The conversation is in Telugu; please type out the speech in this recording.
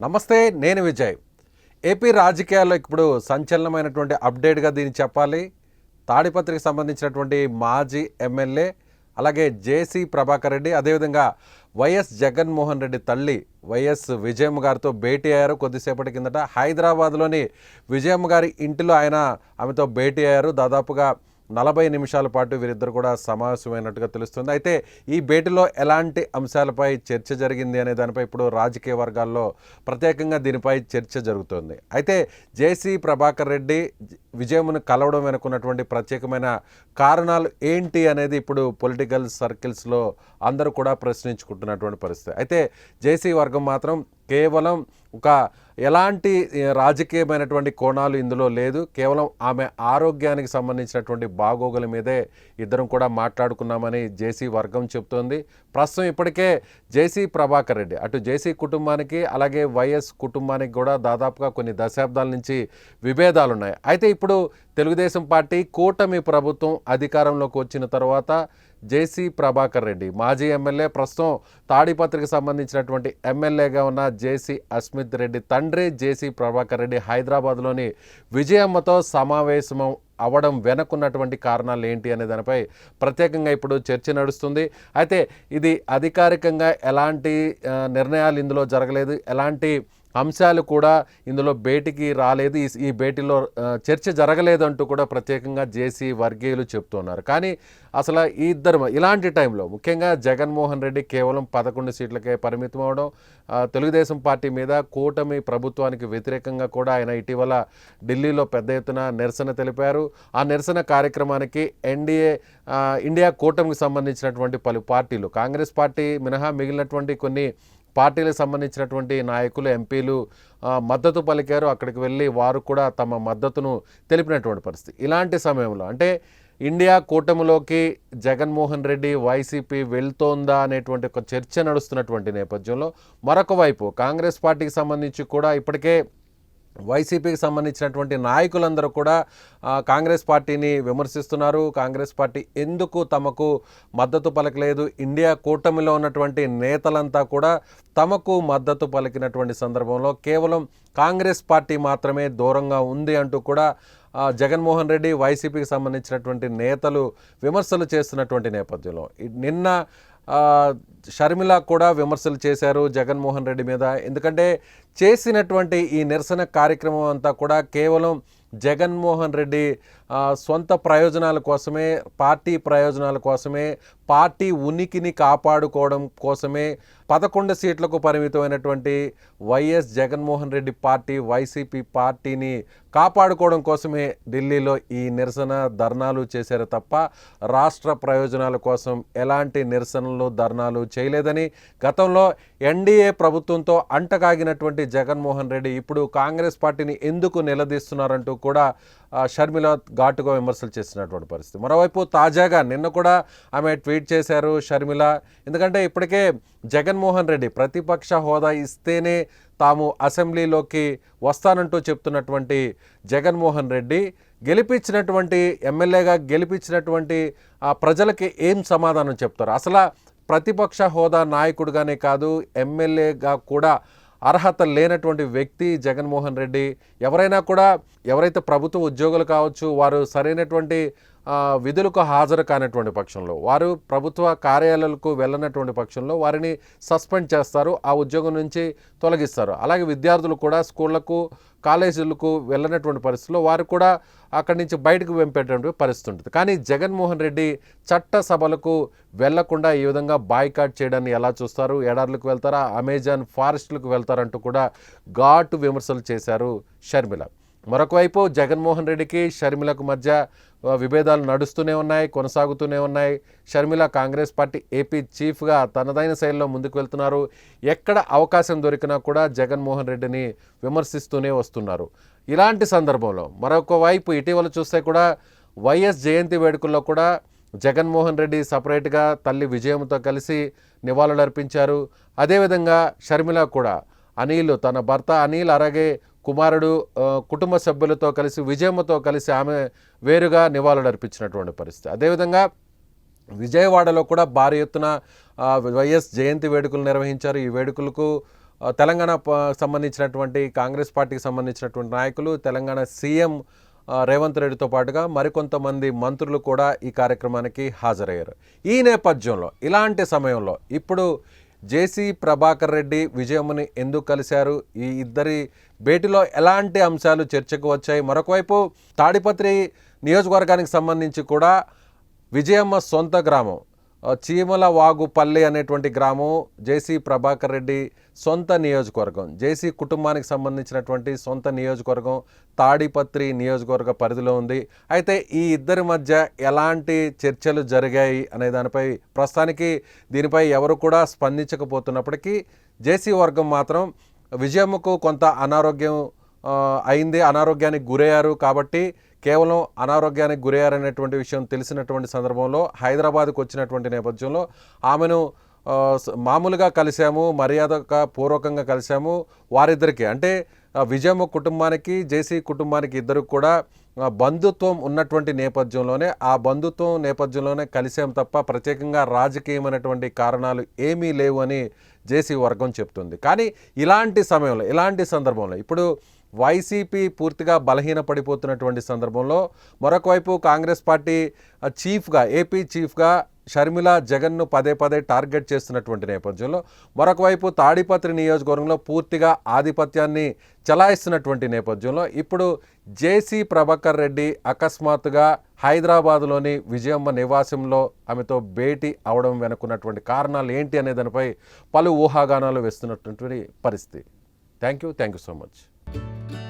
నమస్తే నేను విజయ్. ఏపీ రాజకీయాల్లో ఇప్పుడు సంచలనమైనటువంటి అప్డేట్గా దీన్ని చెప్పాలి. తాడిపత్రికి సంబంధించినటువంటి మాజీ ఎమ్మెల్యే అలాగే జేసీ ప్రభాకర్ రెడ్డి అదేవిధంగా వైఎస్ జగన్మోహన్ రెడ్డి తల్లి వైఎస్ విజయమ్మ గారితో భేటీ అయ్యారు కొద్దిసేపటి కిందట. హైదరాబాద్లోని విజయమ్మ గారి ఇంటిలో ఆయన ఆమెతో భేటీ అయ్యారు. దాదాపుగా నలభై నిమిషాల పాటు వీరిద్దరు కూడా సమావేశమైనట్టుగా తెలుస్తుంది. అయితే ఈ భేటీలో ఎలాంటి అంశాలపై చర్చ జరిగింది అనే దానిపై ఇప్పుడు రాజకీయ వర్గాల్లో ప్రత్యేకంగా దీనిపై చర్చ జరుగుతోంది. అయితే జేసీ ప్రభాకర్ రెడ్డి విజయమును కలవడం వెనుకున్నటువంటి ప్రత్యేకమైన కారణాలు ఏంటి అనేది ఇప్పుడు పొలిటికల్ సర్కిల్స్లో అందరూ కూడా ప్రశ్నించుకుంటున్నటువంటి పరిస్థితి. అయితే జేసీ వర్గం మాత్రం కేవలం ఒక ఎలాంటి రాజకీయమైనటువంటి కోణాలు ఇందులో లేదు. కేవలం ఆమె ఆరోగ్యానికి సంబంధించినటువంటి బాగోగుల మీదే ఇద్దరం కూడా మాట్లాడుకున్నామని జేసీ వర్గం చెబుతోంది ప్రస్తుతం ఇప్పటికే జేసీ ప్రభాకర్ రెడ్డి అటు జేసీ కుటుంబానికి అలాగే వైఎస్ కుటుంబానికి కూడా దాదాపుగా కొన్ని దశాబ్దాల నుంచి విభేదాలు ఉన్నాయి అయితే ఇప్పుడు తెలుగుదేశం పార్టీ కూటమి ప్రభుత్వం అధికారంలోకి వచ్చిన తర్వాత జేసీ ప్రభాకర్ రెడ్డి. మాజీ ఎమ్మెల్యే ప్రస్తుతం తాడిపత్రికి సంబంధించినటువంటి ఎమ్మెల్యేగా ఉన్న జేసీ అస్మిత్ రెడ్డి తండ్రి జేసీ ప్రభాకర్ రెడ్డి హైదరాబాద్లోని విజయమ్మతో సమావేశం అవ్వడం వెనకున్నటువంటి కారణాలు ఏంటి అనే దానిపై ప్రత్యేకంగా ఇప్పుడు చర్చ నడుస్తుంది. అయితే ఇది అధికారికంగా ఎలాంటి నిర్ణయాలు ఇందులో జరగలేదు. ఎలాంటి అంశాలు కూడా ఇందులో భేటీకి రాలేదు. ఈ ఈ భేటీలో చర్చ జరగలేదు అంటూ కూడా ప్రత్యేకంగా జేసీ వర్గీయులు చెప్తున్నారు. కానీ అసలు ఈ ఇద్దరు ఇలాంటి టైంలో ముఖ్యంగా జగన్మోహన్ రెడ్డి కేవలం పదకొండు సీట్లకే పరిమితం అవడం తెలుగుదేశం పార్టీ మీద కూటమి ప్రభుత్వానికి వ్యతిరేకంగా కూడా ఆయన ఇటీవల ఢిల్లీలో పెద్ద ఎత్తున నిరసన తెలిపారు. ఆ నిరసన కార్యక్రమానికి ఎన్డీఏ ఇండియా కూటమికి సంబంధించినటువంటి పలు పార్టీలు కాంగ్రెస్ పార్టీ మినహా మిగిలినటువంటి కొన్ని పార్టీలకు సంబంధించినటువంటి నాయకులు ఎంపీలు మద్దతు పలికారు. అక్కడికి వెళ్ళి వారు కూడా తమ మద్దతును తెలిపినటువంటి పరిస్థితి. ఇలాంటి సమయంలో అంటే ఇండియా కూటమిలోకి జగన్మోహన్ రెడ్డి వైసీపీ వెళ్తోందా అనేటువంటి ఒక చర్చ నడుస్తున్నటువంటి నేపథ్యంలో మరొక వైపు కాంగ్రెస్ పార్టీకి సంబంధించి కూడా ఇప్పటికే వైసీపీకి సంబంధించినటువంటి నాయకులందరూ కూడా కాంగ్రెస్ పార్టీని విమర్శిస్తున్నారు. కాంగ్రెస్ పార్టీ ఎందుకు తమకు మద్దతు పలకలేదు? ఇండియా కూటమిలో ఉన్నటువంటి నేతలంతా కూడా తమకు మద్దతు పలికినటువంటి సందర్భంలో కేవలం కాంగ్రెస్ పార్టీ మాత్రమే దూరంగా ఉంది అంటూ కూడా జగన్మోహన్ రెడ్డి వైసీపీకి సంబంధించినటువంటి నేతలు విమర్శలు చేస్తున్నటువంటి నేపథ్యంలో. నిన్న షర్మిల కూడా విమర్శలు చేశారు జగన్మోహన్ రెడ్డి మీద. ఎందుకంటే చేసినటువంటి ఈ నిరసన కార్యక్రమం అంతా కూడా కేవలం జగన్మోహన్ రెడ్డి సొంత ప్రయోజనాల కోసమే పార్టీ ప్రయోజనాల కోసమే పార్టీ ఉనికిని కాపాడుకోవడం కోసమే పదకొండు సీట్లకు పరిమితమైనటువంటి YS Jaganmohan Reddy party YCP పార్టీని కాపాడుకోవడం కోసమే ఢిల్లీలో ఈ నిరసన ధర్నాలు చేశారు తప్ప రాష్ట్ర ప్రయోజనాల కోసం ఎలాంటి నిరసనలు ధర్నాలు చేయలేదని గతంలో ఎన్డీఏ ప్రభుత్వంతో అంటకాగినటువంటి జగన్మోహన్ రెడ్డి ఇప్పుడు కాంగ్రెస్ పార్టీని ఎందుకు నిలదీస్తున్నారంటూ కూడా షర్మిల ఘాటుగా విమర్శలు చేసినటువంటి పరిస్థితి. మరోవైపు తాజాగా నిన్న కూడా ఆమె ట్వీట్ చేశారు షర్మిల. ఎందుకంటే ఇప్పటికే జగన్మోహన్ రెడ్డి ప్రతిపక్ష హోదా ఇస్తేనే తాము అసెంబ్లీలోకి వస్తానంటూ చెప్తున్నటువంటి జగన్మోహన్ రెడ్డి గెలిపించినటువంటి ఎమ్మెల్యేగా గెలిపించినటువంటి ఆ ప్రజలకి ఏం సమాధానం చెప్తారు? అసలు ప్రతిపక్ష హోదా నాయకుడుగానే కాదు ఎమ్మెల్యేగా కూడా అర్హత లేనటువంటి వ్యక్తి జగన్మోహన్ రెడ్డి ఎవరైనా కూడా ఎవరైతే ప్రభుత్వ ఉద్యోగులు కావచ్చు వారు సరైనటువంటి విధులకు హాజరు కానటువంటి పక్షంలో వారు ప్రభుత్వ కార్యాలయాలకు వెళ్ళనటువంటి పక్షంలో వారిని సస్పెండ్ చేస్తారు ఆ ఉద్యోగం నుంచి తొలగిస్తారు. అలాగే విద్యార్థులు కూడా స్కూళ్ళకు కాలేజీలకు వెళ్ళనటువంటి పరిస్థితుల్లో వారు కూడా అక్కడి నుంచి బయటకు వెంపేటటువంటి పరిస్థితి ఉంటుంది. కానీ జగన్మోహన్ రెడ్డి చట్ట సభలకు వెళ్ళకుండా ఈ విధంగా బాయ్కాట్ చేయడాన్ని ఎలా చూస్తారు? ఎడార్లకు వెళ్తారా? అమెజాన్ ఫారెస్ట్లకు వెళ్తారంటూ కూడా ఘాటు విమర్శలు చేశారు షర్మిల. మరొకవైపు జగన్మోహన్ రెడ్డికి షర్మిలకు మధ్య విభేదాలు నడుస్తూనే ఉన్నాయి కొనసాగుతూనే ఉన్నాయి. షర్మిల కాంగ్రెస్ పార్టీ ఏపీ చీఫ్గా తనదైన శైలిలో ముందుకు వెళ్తున్నారు. ఎక్కడ అవకాశం దొరికినా కూడా జగన్మోహన్ రెడ్డిని విమర్శిస్తూనే వస్తున్నారు. ఇలాంటి సందర్భంలో మరొక వైపు ఇటీవల చూస్తే కూడా వైఎస్ జయంతి వేడుకల్లో కూడా జగన్మోహన్ రెడ్డి సపరేట్గా తల్లి విజయంతో కలిసి నివాళులర్పించారు. అదేవిధంగా షర్మిల కూడా అనిల్ తన భర్త అనిల్ అలాగే కుమారుడు కుటుంబ సభ్యులతో కలిసి విజయమ్మతో కలిసి ఆమె వేరుగా నివాళులర్పించినటువంటి పరిస్థితి. అదేవిధంగా విజయవాడలో కూడా భారీ ఎత్తున వైఎస్ జయంతి వేడుకలు నిర్వహించారు. ఈ వేడుకలకు తెలంగాణ సంబంధించినటువంటి కాంగ్రెస్ పార్టీకి సంబంధించినటువంటి నాయకులు తెలంగాణ సీఎం రేవంత్ రెడ్డితో పాటుగా మరికొంతమంది మంత్రులు కూడా ఈ కార్యక్రమానికి హాజరయ్యారు. ఈ నేపథ్యంలో ఇలాంటి సమయంలో ఇప్పుడు జేసీ ప్రభాకర్ రెడ్డి విజయముని ఎందుకు కలిశారు? ఈ ఇద్దరి భేటీలో ఎలాంటి అంశాలు చర్చకు వచ్చాయి? మరొకవైపు తాడిపత్రి నియోజకవర్గానికి సంబంధించి కూడా విజయమ్మ సొంత గ్రామం. చీమల చీమల వాగుపల్లి అనేటువంటి గ్రామం జేసీ ప్రభాకర్ రెడ్డి సొంత నియోజకవర్గం. జేసీ కుటుంబానికి సంబంధించినటువంటి సొంత నియోజకవర్గం తాడిపత్రి నియోజకవర్గ పరిధిలో ఉంది. అయితే ఈ ఇద్దరి మధ్య ఎలాంటి చర్చలు జరిగాయి అనే దానిపై ప్రస్తుతానికి దీనిపై ఎవరు కూడా స్పందించకపోతున్నప్పటికీ జేసీ వర్గం మాత్రం విజయమ్మకు కొంత అనారోగ్యం అయింది అనారోగ్యానికి గురయ్యారు కాబట్టి కేవలం అనారోగ్యానికి గురయ్యారనేటువంటి విషయం తెలిసినటువంటి సందర్భంలో హైదరాబాద్కు వచ్చినటువంటి నేపథ్యంలో ఆమెను మామూలుగా కలిశాము మర్యాదగా పూర్వకంగా కలిశాము వారిద్దరికి. అంటే విజయమ్మ కుటుంబానికి జేసీ కుటుంబానికి ఇద్దరు కూడా బంధుత్వం ఉన్నటువంటి నేపథ్యంలోనే ఆ బంధుత్వం నేపథ్యంలోనే కలిసాం తప్ప ప్రత్యేకంగా రాజకీయమైనటువంటి కారణాలు ఏమీ లేవు అని జేసీ వర్గం చెప్తుంది. కానీ ఇలాంటి సమయంలో ఇలాంటి సందర్భంలో ఇప్పుడు వైసీపీ పూర్తిగా బలహీనపడిపోతున్నటువంటి సందర్భంలో మరొక వైపు కాంగ్రెస్ పార్టీ చీఫ్గా ఏపీ చీఫ్గా షర్మిల జగన్ను పదే పదే టార్గెట్ చేస్తున్నటువంటి నేపథ్యంలో మరొకవైపు తాడిపత్రి నియోజకవర్గంలో పూర్తిగా ఆధిపత్యాన్ని చలాయిస్తున్నటువంటి నేపథ్యంలో ఇప్పుడు జేసీ ప్రభాకర్ రెడ్డి అకస్మాత్తుగా హైదరాబాద్లోని విజయమ్మ నివాసంలో ఆమెతో భేటీ అవడం వెనుకున్నటువంటి కారణాలు ఏంటి అనే దానిపై పలు ఊహాగానాలు వేస్తున్నటువంటి పరిస్థితి. Thank you. Thank you so much. thank you